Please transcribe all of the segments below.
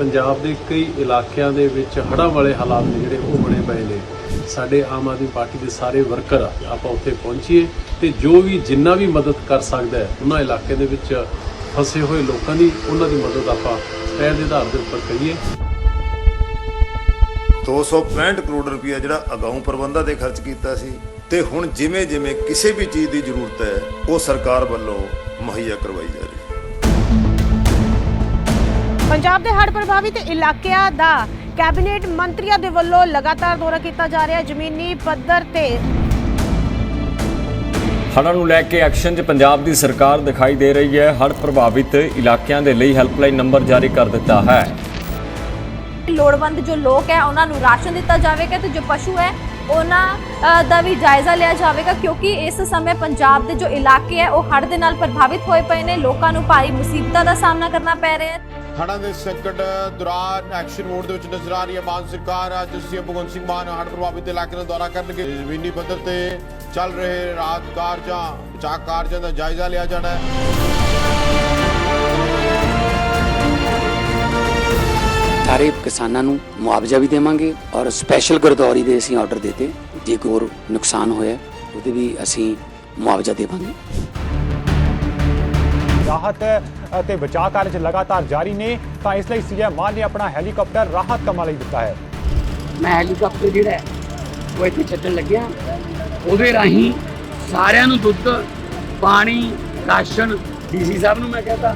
ਪੰਜਾਬ ਦੇ ਕਈ ਇਲਾਕਿਆਂ ਦੇ ਵਿੱਚ ਹੜ੍ਹਾਂ ਵਾਲੇ ਹਾਲਾਤ ਨੇ ਜਿਹੜੇ ਉਹ ਬਣੇ ਪਏ ਨੇ। ਸਾਡੇ ਆਮ ਆਦਮੀ ਪਾਰਟੀ ਦੇ ਸਾਰੇ ਵਰਕਰ ਆਪਾਂ ਉੱਥੇ ਪਹੁੰਚੀਏ ਤੇ ਜੋ ਵੀ ਜਿੰਨਾ ਵੀ ਮਦਦ ਕਰ ਸਕਦਾ ਹੈ, ਉਹਨਾਂ ਇਲਾਕੇ ਦੇ ਵਿੱਚ ਫਸੇ ਹੋਏ ਲੋਕਾਂ ਦੀ ਉਹਨਾਂ ਦੀ ਮਦਦ ਆਪਾਂ ਸਪੈਰ ਦੇ ਆਧਾਰ ਦੇ ਉੱਪਰ ਕਰੀਏ। 265 ਕਰੋੜ ਰੁਪਇਆ ਜਿਹੜਾ ਅਗਾਊਂ ਪ੍ਰਬੰਧਾਂ ਤੇ ਖਰਚ ਕੀਤਾ ਸੀ ਤੇ ਹੁਣ ਜਿਵੇਂ ਜਿਵੇਂ ਕਿਸੇ ਵੀ ਚੀਜ਼ ਦੀ ਜ਼ਰੂਰਤ ਹੈ, ਉਹ ਸਰਕਾਰ ਵੱਲੋਂ ਮੁਹੱਈਆ ਕਰਵਾਈ ਜਾ ਰਹੀ ਹੈ। ਪੰਜਾਬ ਦੇ ਹੜ੍ਹ ਪ੍ਰਭਾਵਿਤ ਇਲਾਕਿਆਂ ਦਾ ਕੈਬਨਿਟ ਮੰਤਰੀਆਂ ਦੇ ਵੱਲੋਂ ਲਗਾਤਾਰ ਦੌਰਾ ਕੀਤਾ ਜਾ ਰਿਹਾ ਹੈ। ਜ਼ਮੀਨੀ ਪੱਧਰ ਤੇ ਹੜ੍ਹਾਂ ਨੂੰ ਲੈ ਕੇ ਐਕਸ਼ਨ 'ਚ ਪੰਜਾਬ ਦੀ ਸਰਕਾਰ ਦਿਖਾਈ ਦੇ ਰਹੀ ਹੈ। ਹੜ੍ਹ ਪ੍ਰਭਾਵਿਤ ਇਲਾਕਿਆਂ ਦੇ ਲਈ ਹੈਲਪਲਾਈਨ ਨੰਬਰ ਜਾਰੀ ਕਰ ਦਿੱਤਾ ਹੈ। ਲੋੜਵੰਦ ਜੋ ਲੋਕ ਹੈ ਉਹਨਾਂ ਨੂੰ ਰਾਸ਼ਨ ਦਿੱਤਾ ਜਾਵੇਗਾ ਤੇ ਜੋ ਪਸ਼ੂ ਹੈ ਉਹਨਾਂ ਦਾ ਵੀ ਜਾਇਜ਼ਾ ਲਿਆ ਜਾਵੇਗਾ ਕਿਉਂਕਿ ਇਸ ਸਮੇਂ ਪੰਜਾਬ ਦੇ ਜੋ ਇਲਾਕੇ ਹੈ ਉਹ ਹੜ੍ਹ ਦੇ ਨਾਲ ਪ੍ਰਭਾਵਿਤ ਹੋਏ ਪਏ ਨੇ। ਲੋਕਾਂ ਨੂੰ ਭਾਰੀ ਮੁਸੀਬਤਾਂ ਦਾ ਸਾਹਮਣਾ ਕਰਨਾ ਪੈ ਰਿਹਾ ਹੈ। ਹੜ੍ਹਾਂ ਦੇ ਸੰਕਟ ਦੌਰਾਨ ਐਕਸ਼ਨ ਮੋਡ ਦੇ ਵਿੱਚ ਨਜ਼ਰ ਆ ਰਹੀ ਹੈ ਮਾਨ ਸਰਕਾਰ। ਅੱਜ ਸੀਐਮ ਭਗਵੰਤ ਸਿੰਘ ਮਾਨ ਹੜ੍ਹ ਪ੍ਰਭਾਵਿਤ ਇਲਾਕੇ ਦਾ ਦੌਰਾ ਕਰਨਗੇ ਜ਼ਮੀਨੀ ਪੱਧਰ ਤੇ ਚੱਲ ਰਹੇ ਰਾਹਤ ਕਾਰਜਾਂ, ਬਚਾਅ ਕਾਰਜਾਂ ਦਾ ਜਾਇਜ਼ਾ ਲਿਆ ਜਾਣਾ ਹੈ। ਸਾਰੇ ਕਿਸਾਨਾਂ ਨੂੰ ਮੁਆਵਜ਼ਾ ਵੀ ਦੇਵਾਂਗੇ ਔਰ ਸਪੈਸ਼ਲ ਗਰਦੌਰੀ ਦੇ ਅਸੀਂ ਆਰਡਰ ਦਿੱਤੇ। ਜੇ ਕੋਈ ਨੁਕਸਾਨ ਹੋਇਆ, ਉਹਦੇ ਵੀ ਅਸੀਂ ਮੁਆਵਜ਼ਾ ਦੇਵਾਂਗੇ। ਰਾਹਤ ਅਤੇ ਬਚਾਅ ਕਾਰਜ ਲਗਾਤਾਰ ਜਾਰੀ ਨੇ ਤਾਂ ਇਸ ਲਈ ਸੀਐਮ ਮਾਨ ਨੇ ਆਪਣਾ ਹੈਲੀਕਾਪਟਰ ਰਾਹਤ ਕੰਮਾਂ ਲਈ ਦਿੱਤਾ ਹੈ। ਮੈਂ ਹੈਲੀਕਾਪਟਰ ਜਿਹੜਾ ਹੈ, ਉਹ ਇੱਥੇ ਛੱਡਣ ਲੱਗਿਆ। ਉਹਦੇ ਰਾਹੀਂ ਸਾਰਿਆਂ ਨੂੰ ਦੁੱਧ ਪਾਣੀ ਰਾਸ਼ਨ ਡੀਸੀ ਸਾਹਿਬ ਨੂੰ ਮੈਂ ਕਹਤਾ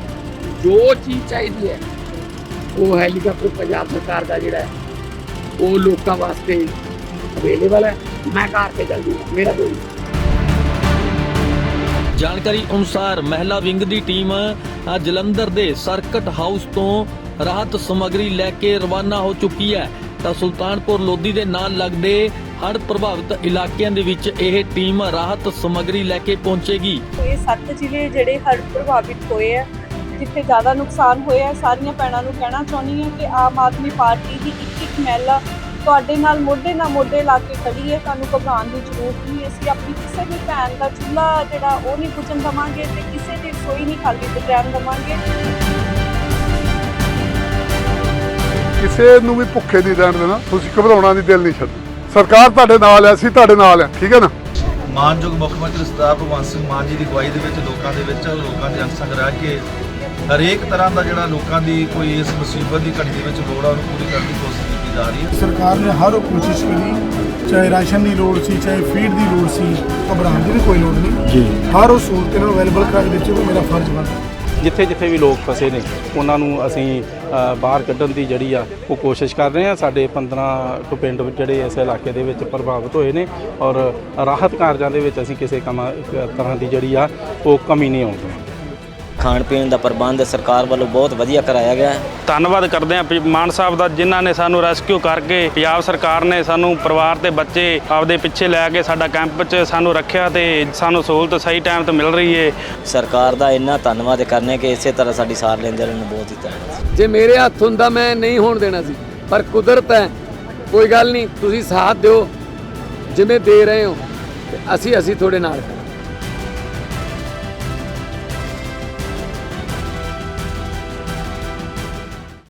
ਜੋ ਚੀਜ਼ ਚਾਹੀਦੀ ਹੈ ਉਹ ਹੈਲੀਕਾਪਟਰ ਪੰਜਾਬ ਸਰਕਾਰ ਦਾ ਜਿਹੜਾ ਹੈ ਉਹ ਲੋਕਾਂ ਵਾਸਤੇ ਅਵੇਲੇਬਲ ਹੈ। ਮੈਂ ਘਰ ਤੇ ਜਲਦੀ ਮੇਰਾ ਕੋਈ ਜਾਣਕਾਰੀ ਅਨੁਸਾਰ ਮਹਿਲਾ ਵਿੰਗ ਦੀ ਟੀਮ ਜਲੰਧਰ ਦੇ ਸਰਕਟ ਹਾਊਸ ਤੋਂ ਰਾਹਤ ਸਮੱਗਰੀ ਲੈ ਕੇ ਰਵਾਨਾ ਹੋ ਚੁੱਕੀ ਹੈ। ਤਾਂ ਸੁਲਤਾਨਪੁਰ ਲੋਧੀ ਦੇ ਨਾਲ ਲੱਗਦੇ ਹੜ੍ਹ ਪ੍ਰਭਾਵਿਤ ਇਲਾਕਿਆਂ ਦੇ ਵਿੱਚ ਇਹ ਟੀਮ ਰਾਹਤ ਸਮੱਗਰੀ ਲੈ ਕੇ ਪਹੁੰਚੇਗੀ। ਇਹ ਸੱਤ ਜ਼ਿਲ੍ਹੇ ਜਿਹੜੇ ਹੜ੍ਹ ਪ੍ਰਭਾਵਿਤ ਹੋਏ ਆ, ਜਿੱਥੇ ਜ਼ਿਆਦਾ ਨੁਕਸਾਨ ਹੋਇਆ, ਸਾਰੀਆਂ ਭੈਣਾਂ ਨੂੰ ਕਹਿਣਾ ਚਾਹੁੰਦੀ ਹਾਂ ਕਿ ਆਮ ਆਦਮੀ ਪਾਰਟੀ ਦੀ ਇੱਕ ਇੱਕ ਮਹਿਲਾ ਤੁਹਾਡੇ ਨਾਲ ਮੋਢੇ ਨਾਲ ਮੋਢੇ ਲਾ ਕੇ ਖੜੀ ਹੈ ਤੁਹਾਨੂੰ ਘਬਰਾਉਣ ਦੀ ਜ਼ਰੂਰਤ ਨਹੀਂ ਅਸੀਂ ਆਪਣੀ ਕਿਸੇ ਵੀ ਭੈਣ ਦਾ ਚੁੱਲ੍ਹਾ ਜਿਹੜਾ ਉਹ ਨਹੀਂ ਬੁਝਣ ਦੇਵਾਂਗੇ ਤੇ ਕਿਸੇ ਦੀ ਰਸੋਈ ਨਹੀਂ ਖਾਲੀ ਬਚਾਉਣ ਦੇਵਾਂਗੇ। ਕਿਸੇ ਨੂੰ ਵੀ ਭੁੱਖੇ ਨਹੀਂ ਰਹਿਣ ਦੇਣਾ। ਤੁਸੀਂ ਘਬਰਾਉਣਾ ਨਹੀਂ ਦਿਲ ਨਹੀਂ ਛੱਡਣਾ। ਸਰਕਾਰ ਤੁਹਾਡੇ ਨਾਲ ਹੈ ਅਸੀਂ ਤੁਹਾਡੇ ਨਾਲ ਹੈ। ਠੀਕ ਹੈ ਨਾ? ਮਾਨਯੋਗ ਮੁੱਖ ਮੰਤਰੀ ਸਰਦਾਰ ਭਗਵੰਤ ਸਿੰਘ ਮਾਨ ਜੀ ਦੀ ਅਗਵਾਈ ਦੇ ਵਿੱਚ ਲੋਕਾਂ ਦੇ ਵਿੱਚ ਲੋਕਾਂ ਦੇ ਅੰਗ ਸੰਗ ਰਹਿ ਕੇ ਹਰੇਕ ਤਰ੍ਹਾਂ ਦਾ ਜਿਹੜਾ ਲੋਕਾਂ ਦੀ ਕੋਈ ਇਸ ਮੁਸੀਬਤ ਦੀ ਘੜੀ ਦੇ ਵਿੱਚ ਲੋੜ ਆ ਉਹਨੂੰ ਪੂਰੀ ਕਰਨ ਦੀ ਕੋਸ਼ਿਸ਼ ਜਾ ਰਹੀ ਹੈ। ਸਰਕਾਰ ਨੇ ਹਰ ਕੋਸ਼ਿਸ਼ ਕਰੀ ਚਾਹੇ ਰਾਸ਼ਨ ਦੀ ਲੋੜ ਸੀ ਚਾਹੇ ਫੀਡ ਦੀ ਲੋੜ ਸੀ ਘਬਰਾਉਣ ਦੀ ਵੀ ਕੋਈ ਲੋੜ ਨਹੀਂ। ਜੀ। ਹਰ ਉਹ ਸਹੂਲਤ ਇਹਨਾਂ ਨੂੰ ਅਵੇਲੇਬਲ ਕਰਾ ਕੇ ਦਿੱਤੀ ਉਹ ਮੇਰਾ ਫਰਜ਼ ਬਣਦਾ। ਜਿੱਥੇ ਜਿੱਥੇ ਵੀ ਲੋਕ ਫਸੇ ਨੇ ਉਹਨਾਂ ਨੂੰ ਅਸੀਂ ਬਾਹਰ ਕੱਢਣ ਦੀ ਜਿਹੜੀ ਆ ਉਹ ਕੋਸ਼ਿਸ਼ ਕਰ ਰਹੇ ਹਾਂ। ਸਾਡੇ 15 ਕੁ ਪਿੰਡ ਜਿਹੜੇ ਇਸ ਇਲਾਕੇ ਦੇ ਵਿੱਚ ਪ੍ਰਭਾਵਿਤ ਹੋਏ ਨੇ ਔਰ ਰਾਹਤ ਕਾਰਜਾਂ ਦੇ ਵਿੱਚ ਅਸੀਂ ਕਿਸੇ ਕਮਾ ਤਰ੍ਹਾਂ ਦੀ ਜਿਹੜੀ ਆ ਉਹ ਕਮੀ ਨਹੀਂ ਆਉਣ ਦੇਵਾਂਗੇ ਖਾਣ ਪੀਣ ਦਾ ਪ੍ਰਬੰਧ ਸਰਕਾਰ ਵੱਲੋਂ ਬਹੁਤ ਵਧੀਆ ਕਰਾਇਆ ਗਿਆ ਹੈ। ਧੰਨਵਾਦ ਕਰਦੇ ਹਾਂ ਮਾਨ ਸਾਹਿਬ ਦਾ ਜਿਨ੍ਹਾਂ ਨੇ ਸਾਨੂੰ ਰੈਸਕਿਊ ਕਰਕੇ ਪੰਜਾਬ ਸਰਕਾਰ ਨੇ ਸਾਨੂੰ ਪਰਿਵਾਰ ਤੇ ਬੱਚੇ ਆਪਦੇ ਪਿੱਛੇ ਲੈ ਕੇ ਸਾਡਾ ਕੈਂਪ 'ਚ ਸਾਨੂੰ ਰੱਖਿਆ ਤੇ ਸਾਨੂੰ ਸਹੂਲਤ ਸਹੀ ਟਾਈਮ ਤੇ ਮਿਲ ਰਹੀ ਏ। ਸਰਕਾਰ ਦਾ ਇੰਨਾ ਧੰਨਵਾਦ ਕਰਨੇ ਕਿ ਇਸੇ ਤਰ੍ਹਾਂ ਸਾਡੀ ਸਾਰ ਲੈਂਦੇ ਰਹਿਣ ਨੂੰ ਬਹੁਤ ਹੀ ਧੰਨਵਾਦ ਜੇ ਮੇਰੇ ਹੱਥ ਹੁੰਦਾ ਮੈਂ ਨਹੀਂ ਹੋਣ ਦੇਣਾ ਸੀ ਪਰ ਕੁਦਰਤ ਹੈ। ਕੋਈ ਗੱਲ ਨਹੀਂ ਤੁਸੀਂ ਸਾਥ ਦਿਓ ਜਿਵੇਂ ਦੇ ਰਹੇ ਹੋ ਤੇ ਅਸੀਂ ਅਸੀਂ ਤੁਹਾਡੇ ਨਾਲ।